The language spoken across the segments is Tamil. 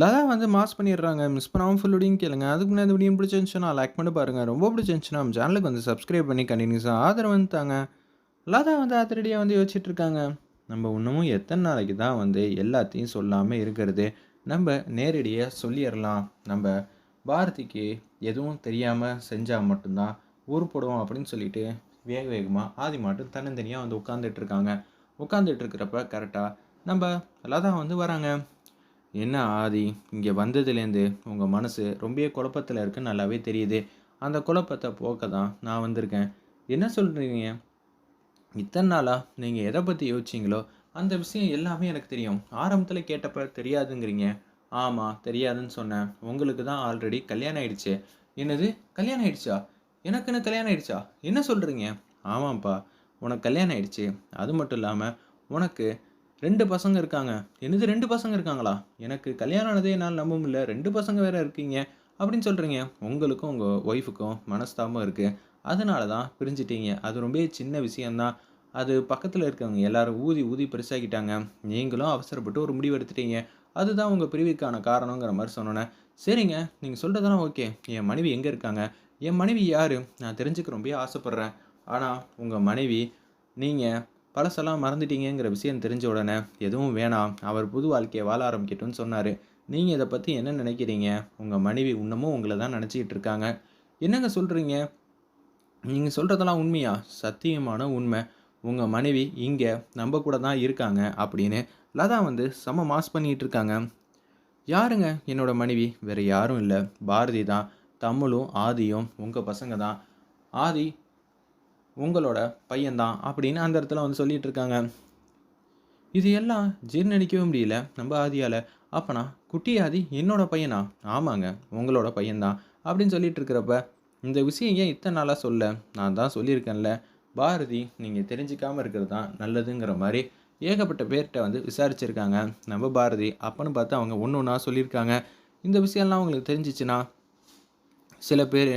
லதா வந்து மாஸ் பண்ணிடுறாங்க. மிஸ் பண்ணாமல் ஃபுல் கேளுங்க. அதுக்கு முன்னாடி இந்த வீடியோ பிடிச்சிருந்துச்சுன்னா லைக் பண்ணி பாருங்கள் ரொம்ப பிடிச்சிருந்துச்சுன்னா நம்ம சேனலுக்கு வந்து சப்ஸ்கிரைப் பண்ணி கண்டினியூஸாக ஆதரவு வந்துட்டாங்க லதா வந்து அதிரடியாக வந்து யோசிச்சுட்டு இருக்காங்க. நம்ம இன்னமும் எத்தனை நாளைக்கு தான் வந்து எல்லாத்தையும் சொல்லாமல் இருக்கிறது? நம்ம நேரடியாக சொல்லிடலாம். நம்ம பாரதிக்கு எதுவும் தெரியாமல் செஞ்சால் மட்டும்தான் உருப்படும் அப்படின்னு சொல்லிட்டு வேக வேகமாக ஆதி மாட்டும் தன்னந்தனியாக வந்து உட்காந்துட்டு இருக்காங்க. உட்காந்துட்டு இருக்கிறப்ப கரெக்டாக நம்ம லதா வந்து வராங்க. என்ன ஆதி? இங்கே வந்ததுலேருந்து உங்கள் மனசு ரொம்ப குழப்பத்தில் இருக்குன்னு நல்லாவே தெரியுது. அந்த குழப்பத்தை போக்க தான் நான் வந்திருக்கேன். என்ன சொல்கிறீங்க இத்தனை நாளாக நீங்கள் எதை பற்றி யோசிச்சிங்களோ அந்த விஷயம் எல்லாமே எனக்கு தெரியும். ஆரம்பத்தில் கேட்டப்ப தெரியாதுங்கிறீங்க. ஆமாம் தெரியாதுன்னு சொன்னேன். உங்களுக்கு தான் ஆல்ரெடி கல்யாணம் ஆயிடுச்சு. என்னது? கல்யாணம் ஆயிடுச்சா? எனக்குன்னு கல்யாணம் ஆயிடுச்சா? என்ன சொல்கிறீங்க ஆமாம்ப்பா உனக்கு கல்யாணம் ஆயிடுச்சு. அது மட்டும் இல்லாமல் உனக்கு ரெண்டு பசங்க இருக்காங்க. என்னது ரெண்டு பசங்க இருக்காங்களா? எனக்கு கல்யாணம் ஆனதே என்னால் நம்ப முடியல. ரெண்டு பசங்க வேற இருக்கீங்க. அப்படின்னு சொல்கிறீங்க உங்களுக்கும் உங்கள் ஒய்ஃபுக்கும் மனஸ்தாபம் இருக்குது அதனால தான் பிரிஞ்சிட்டீங்க. அது ரொம்ப சின்ன விஷயந்தான் அது பக்கத்தில் இருக்கவங்க எல்லோரும் ஊதி ஊதி பெருசாகிட்டாங்க நீங்களும் அவசரப்பட்டு ஒரு முடிவு எடுத்துட்டீங்க. அதுதான் உங்கள் பிரிவுக்கான காரணங்கிற மாதிரி சொன்னோன்னே. சரிங்க நீங்கள் சொல்கிறதெல்லாம் ஓகே. என் மனைவி எங்கே இருக்காங்க? என் மனைவி யார்? நான் தெரிஞ்சுக்க ரொம்ப ஆசைப்பட்றேன். ஆனால் உங்கள் மனைவி நீங்கள் பழசெல்லாம் மறந்துட்டீங்கிற விஷயம் தெரிஞ்ச உடனே எதுவும் வேணாம் அவர் புது வாழ்க்கையை வாழ ஆரம்பிக்கட்டும்னு சொன்னார். நீங்கள் இதை பற்றி என்ன நினைக்கிறீங்க? உங்கள் மனைவி இன்னமும் உங்களை தான் நினச்சிக்கிட்டு இருக்காங்க. என்னங்க சொல்கிறீங்க நீங்கள் சொல்கிறதெல்லாம் உண்மையா? சத்தியமான உண்மை. உங்கள் மனைவி இங்கே நம்ம கூட தான் இருக்காங்க அப்படின்னு லதா வந்து செம மாஸ் பண்ணிகிட்டு இருக்காங்க. யாருங்க என்னோட மனைவி? வேறு யாரும் இல்லை. பாரதி தான். தமிழும் ஆதியும் உங்கள் பசங்க தான். ஆதி உங்களோட பையன்தான் அப்படின்னு அந்த இடத்துல வந்து சொல்லிட்டு இருக்காங்க. இது எல்லாம் ஜீர்ணடிக்கவே முடியல நம்ம ஆதியால். அப்பனா குட்டி ஆதி என்னோட பையனா? ஆமாங்க உங்களோட பையன்தான் அப்படின்னு சொல்லிட்டு இருக்கிறப்ப இந்த விஷயம் ஏன் இத்தனை நாளாக சொல்ல? நான் தான் சொல்லியிருக்கேன்ல. பாரதி நீங்கள் தெரிஞ்சுக்காமல் இருக்கிறது தான் நல்லதுங்கிற மாதிரி ஏகப்பட்ட பேர்கிட்ட வந்து விசாரிச்சிருக்காங்க. நம்ம பாரதி அப்பன்னு பார்த்து அவங்க ஒன்று ஒன்றா சொல்லியிருக்காங்க. இந்த விஷயம்லாம் அவங்களுக்கு தெரிஞ்சிச்சுன்னா சில பேர்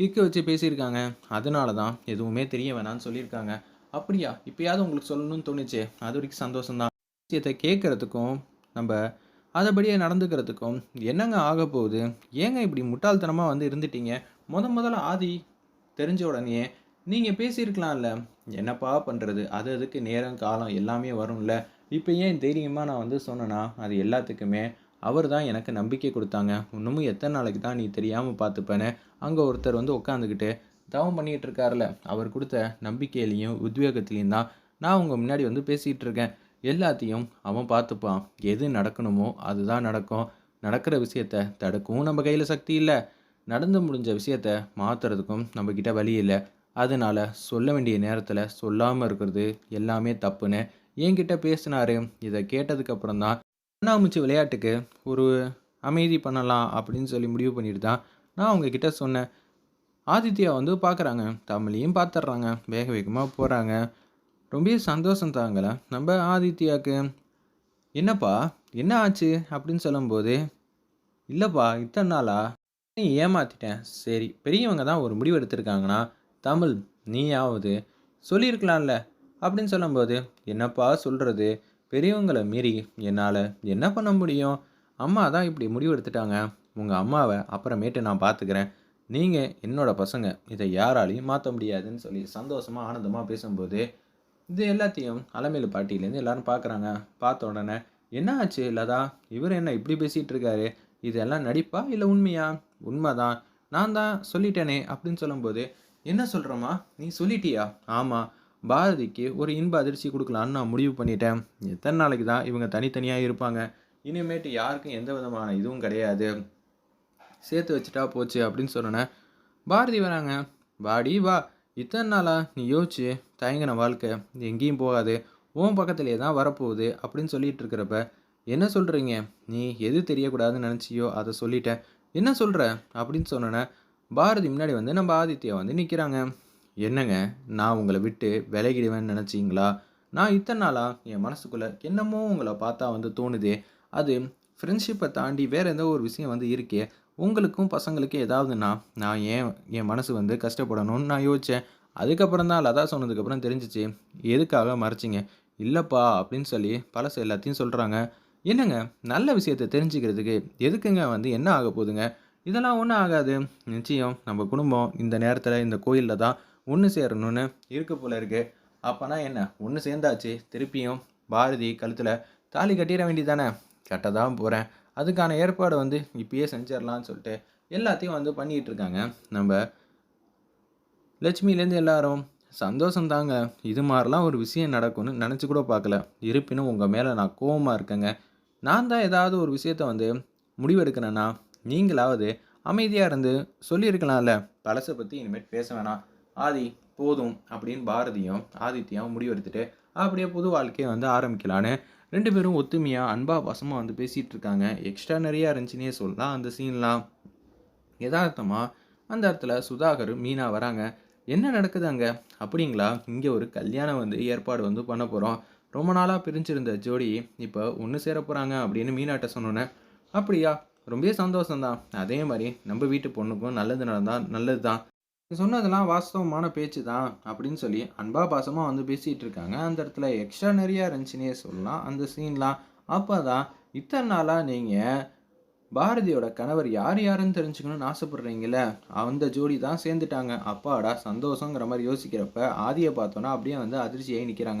இருக்க வச்சு பேசியிருக்காங்க. அதனால தான் எதுவுமே தெரிய வேணாம்னு சொல்லியிருக்காங்க. அப்படியா? இப்போயாவது உங்களுக்கு சொல்லணும்னு தோணுச்சு? அது வரைக்கும் சந்தோஷம்தான். விஷயத்தை கேட்குறதுக்கும் நம்ம அதைபடியே நடந்துக்கிறதுக்கும் என்னங்க ஆக போகுது? ஏங்க இப்படி முட்டாள்தனமாக வந்து இருந்துட்டீங்க? முத முதல்ல ஆதி தெரிஞ்ச உடனே நீங்கள் பேசியிருக்கலாம்ல. என்னப்பா பண்ணுறது அது அதுக்கு நேரம் காலம் எல்லாமே வரும்ல. இப்போ ஏன் தைரியமாக நான் வந்து சொன்னேன்னா அது எல்லாத்துக்குமே அவர் தான் எனக்கு நம்பிக்கை கொடுத்தாங்க. இன்னமும் எத்தனை நாளைக்கு தான் நீ தெரியாமல் பார்த்துப்பேன்னு? அங்கே ஒருத்தர் வந்து உட்காந்துக்கிட்டு தவம் பண்ணிகிட்டு இருக்காருல. அவர் கொடுத்த நம்பிக்கையிலையும் உத்வேகத்துலேயும் தான் நான் உங்கள் முன்னாடி வந்து பேசிகிட்டு இருக்கேன். எல்லாத்தையும் அவன் பார்த்துப்பான். எது நடக்கணுமோ அதுதான் நடக்கும். நடக்கிற விஷயத்த தடுக்கவும் நம்ம கையில் சக்தி இல்லை. நடந்து முடிஞ்ச விஷயத்த மாற்றுறதுக்கும் நம்மக்கிட்ட வழி இல்லை. அதனால் சொல்ல வேண்டிய நேரத்தில் சொல்லாமல் இருக்கிறது எல்லாமே தப்புன்னு என்கிட்ட பேசினாரு. இதை கேட்டதுக்கப்புறம் தான் கண்ணாமூச்சி விளையாட்டுக்கு ஒரு அமைதி பண்ணலாம் அப்படின்னு சொல்லி முடிவு பண்ணிட்டு தான் நான் அவங்கக்கிட்ட சொன்னேன். ஆதித்யா வந்து பார்க்குறாங்க தமிழையும் பார்த்துட்றாங்க வேக வேகமாக போகிறாங்க ரொம்ப சந்தோஷம் தாங்கல. நம்ம ஆதித்யாவுக்கு என்னப்பா என்ன ஆச்சு அப்படின்னு சொல்லும்போது இல்லைப்பா இத்தனை நாளா? நீ ஏமாத்திட்டேன். சரி பெரியவங்க தான் ஒரு முடிவு எடுத்திருக்காங்கன்னா தமிழ் நீயாவது சொல்லியிருக்கலாம்ல அப்படின்னு சொல்லும்போது என்னப்பா சொல்கிறது பெரியவங்களை மீறி என்னால் என்ன பண்ண முடியும்? அம்மா தான் இப்படி முடிவு எடுத்துட்டாங்க. உங்கள் அம்மாவை அப்புறமேட்டு நான் பார்த்துக்கிறேன் நீங்கள் என்னோட பசங்க. இதை யாராலையும் மாற்ற முடியாதுன்னு சொல்லி சந்தோஷமாக ஆனந்தமாக பேசும்போது இது எல்லாத்தையும் அலமேலு பாட்டியிலேருந்து எல்லாரும் பார்க்குறாங்க பார்த்த உடனே என்ன ஆச்சு லதா? இவர் என்ன இப்படி பேசிகிட்டு இருக்காரு? இதெல்லாம் நடிப்பா இல்லை உண்மையா? உண்மைதான். நான் தான் சொல்லிட்டேனே அப்படின்னு சொல்லும்போது என்ன சொல்கிறோமா நீ சொல்லிட்டியா? ஆமாம் பாரதிக்கு ஒரு இன்ப அதிர்ச்சி கொடுக்கலான்னு நான் முடிவு பண்ணிட்டேன். எத்தனை நாளைக்கு தான் இவங்க தனித்தனியாக இருப்பாங்க? இனிமேட்டு யாருக்கும் எந்த விதமான இதுவும் கிடையாது. சேர்த்து வச்சுட்டா போச்சு அப்படின்னு சொன்னேன் பாரதி வராங்க. வாடி வா இத்தனை நாளாக நீ யோசிச்சு தயங்கின வாழ்க்கை எங்கேயும் போகாது. உன் பக்கத்துலேயே தான் வரப்போகுது அப்படின்னு சொல்லிட்டு இருக்கிறப்ப என்ன சொல்கிறீங்க நீ எது தெரியக்கூடாதுன்னு நினச்சியோ அதை சொல்லிட்டேன். என்ன சொல்கிற அப்படின்னு சொன்னேன் பாரதி முன்னாடி வந்து நம்ம ஆதித்யா வந்து நிற்கிறாங்க என்னங்க? நான் உங்களை விட்டு விலகிடுவேன்னு நினச்சிங்களா? நான் இத்தனை நாளாக என் மனசுக்குள்ளே என்னமோ உங்களை பார்த்தா வந்து தோணுதே. அது ஃப்ரெண்ட்ஷிப்பை தாண்டி வேறு எந்த ஒரு விஷயம் வந்து இருக்கே. உங்களுக்கும் பசங்களுக்கும் ஏதாவதுன்னா நான் ஏன் என் மனசு வந்து கஷ்டப்படணும்னு நான் யோசித்தேன் அதுக்கப்புறம் தான் லதா சொன்னதுக்கப்புறம் தெரிஞ்சிச்சு. எதுக்காக மறைச்சிங்க? இல்லைப்பா அப்படின்னு சொல்லி பழசு எல்லாத்தையும் சொல்கிறாங்க என்னங்க? நல்ல விஷயத்த தெரிஞ்சுக்கிறதுக்கு எதுக்குங்க வந்து என்ன ஆக போகுதுங்க? இதெல்லாம் ஒன்றும் ஆகாது. நிச்சயம் நம்ம குடும்பம் இந்த நேரத்தில் இந்த கோயிலில் தான் ஒன்று சேரணும்னு இருக்க போல இருக்கு. அப்போனா என்ன? ஒன்று சேர்ந்தாச்சு. திருப்பியும் பாரதி கழுத்தில் தாலி கட்டிட வேண்டியதானே கட்ட தான் போகிறேன் அதுக்கான ஏற்பாடு வந்து இப்பயே செஞ்சிடலான்னு சொல்லிட்டு எல்லாத்தையும் வந்து பண்ணிகிட்டு இருக்காங்க. நம்ம லட்சுமிலேருந்து எல்லாரும் சந்தோஷம் தாங்க இது மாதிரிலாம் ஒரு விஷயம் நடக்கும்னு நினச்சி கூட பார்க்கல. இருப்பினும் உங்கள் மேலே நான் கோவமாக இருக்கேங்க. நான் தான் ஏதாவது ஒரு விஷயத்த வந்து முடிவெடுக்கிறேன்னா நீங்களாவது அமைதியாக இருந்து சொல்லியிருக்கலாம்ல. பழசை பற்றி இனிமேல் பேச வேணாம். ஆதி போதும் அப்படின்னு பாரதியும் ஆதித்யாவும் முடிவெடுத்துட்டு அப்படியே புது வாழ்க்கையை வந்து ஆரம்பிக்கலான்னு ரெண்டு பேரும் ஒத்துமையாக அன்பா பாசமாக வந்து பேசிகிட்டு இருக்காங்க. எக்ஸ்ட்ரா நிறையா இருந்துச்சுன்னே சொல்லலாம் அந்த சீன்லாம் யதார்த்தமாக அந்த இடத்துல சுதாகர் மீனா வராங்க. என்ன நடக்குது அங்கே? அப்படிங்களா? இங்கே ஒரு கல்யாணம் வந்து ஏற்பாடு வந்து பண்ண போகிறோம் ரொம்ப நாளாக பிரிஞ்சிருந்த ஜோடி இப்போ ஒன்று சேர போகிறாங்க அப்படின்னு மீனாட்ட சொன்னோன்னே அப்படியா? ரொம்ப சந்தோஷம்தான். அதே மாதிரி நம்ம வீட்டு பொண்ணுக்கும் நல்லது நடந்தால் நல்லது தான் சொன்னதெல்லாம் வாஸ்தவமான பேச்சு தான் அப்படின்னு சொல்லி அன்பா பாசமாக வந்து பேசிகிட்டு இருக்காங்க. அந்த இடத்துல எக்ஸ்ட்ரா நிறையா இருந்துச்சுன்னே சொல்லலாம். அந்த சீன்லாம் அப்போ தான் இத்தனை நாளாக நீங்கள் பாரதியோட கணவர் யார் யாருன்னு தெரிஞ்சுக்கணும்னு ஆசைப்படுறீங்களே அந்த ஜோடி தான் சேர்ந்துட்டாங்க. அப்பாடா சந்தோஷங்கிற மாதிரி யோசிக்கிறப்ப ஆதியை பார்த்தோன்னா அப்படியே வந்து அதிர்ச்சியாகி நிற்கிறாங்க